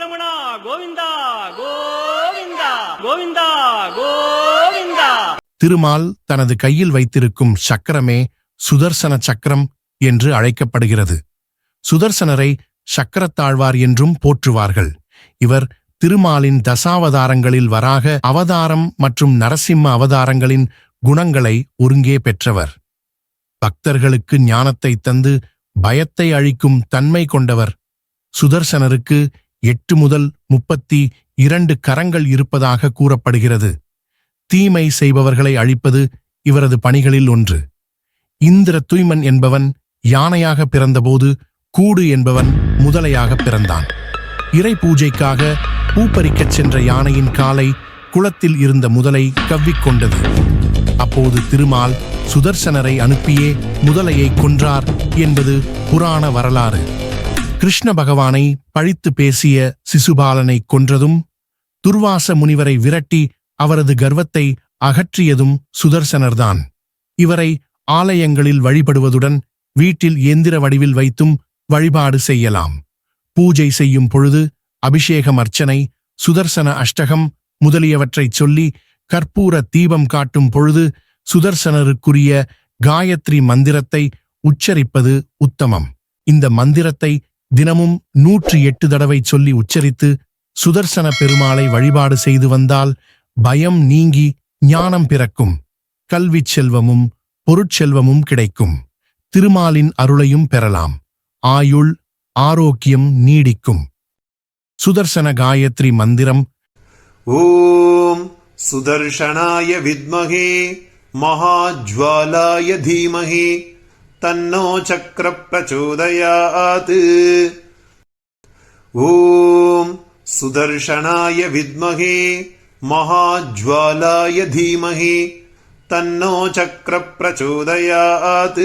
கோவிந்தா கோவிந்தா கோவிந்தா கோவிந்தா. திருமால் தனது கையில் வைத்திருக்கும் சக்கரமே சுதர்சன சக்கரம் என்று அழைக்கப்படுகிறது. சுதர்சனரை சக்கரத்தாழ்வார் என்றும் போற்றுவார்கள். இவர் திருமாலின் தசாவதாரங்களில் வராக அவதாரம் மற்றும் நரசிம்ம அவதாரங்களின் குணங்களை ஒருங்கே பெற்றவர். பக்தர்களுக்கு ஞானத்தை தந்து பயத்தை அழிக்கும் தன்மை கொண்டவர். சுதர்சனருக்கு எட்டு முதல் முப்பத்தி இரண்டு கரங்கள் இருப்பதாக கூறப்படுகிறது. தீமை செய்பவர்களை அழிப்பது இவரது பணிகளில் ஒன்று. இந்திர தூய்மன் என்பவன் யானையாக பிறந்தபோது கூடு என்பவன் முதலையாக பிறந்தான். இறை பூஜைக்காக பூப்பறிக்கச் சென்ற யானையின் காலை குளத்தில் இருந்த முதலை கவ்விக்கொண்டது அப்போது திருமால் சுதர்சனரை அனுப்பியே முதலையை கொன்றார் என்பது புராண வரலாறு. கிருஷ்ண பகவானை பழித்து பேசிய சிசுபாலனை கொன்றதும் துர்வாச முனிவரை விரட்டி அவரது கர்வத்தை அகற்றியதும் சுதர்சனர்தான். இவரை ஆலயங்களில் வழிபடுவதுடன் வீட்டில் எந்திர வடிவில் வைத்தும் வழிபாடு செய்யலாம். பூஜை செய்யும் பொழுது அபிஷேகம் அர்ச்சனை சுதர்சன அஷ்டகம் முதலியவற்றைச் சொல்லி கற்பூர தீபம் காட்டும் பொழுது சுதர்சனருக்குரிய காயத்ரி மந்திரத்தை உச்சரிப்பது உத்தமம். இந்த மந்திரத்தை தினமும் நூற்றி எட்டு தடவை சொல்லி உச்சரித்து சுதர்சன பெருமாளை வழிபாடு செய்து வந்தால் பயம் நீங்கி ஞானம் பிறக்கும். கல்விச் செல்வமும் பொருட்செல்வமும் கிடைக்கும். திருமாலின் அருளையும் பெறலாம். ஆயுள் ஆரோக்கியம் நீடிக்கும். சுதர்சன காயத்ரி மந்திரம். ஓம் சுதர்ஷனாய வித்மகே மகாஜ்வாலாய தீமகே तन्नो चक्रप्रचोदयात्। ॐ सुदर्शनाय विद्महे महाज्वालाय धीमहि तन्नो चक्रप्रचोदयात्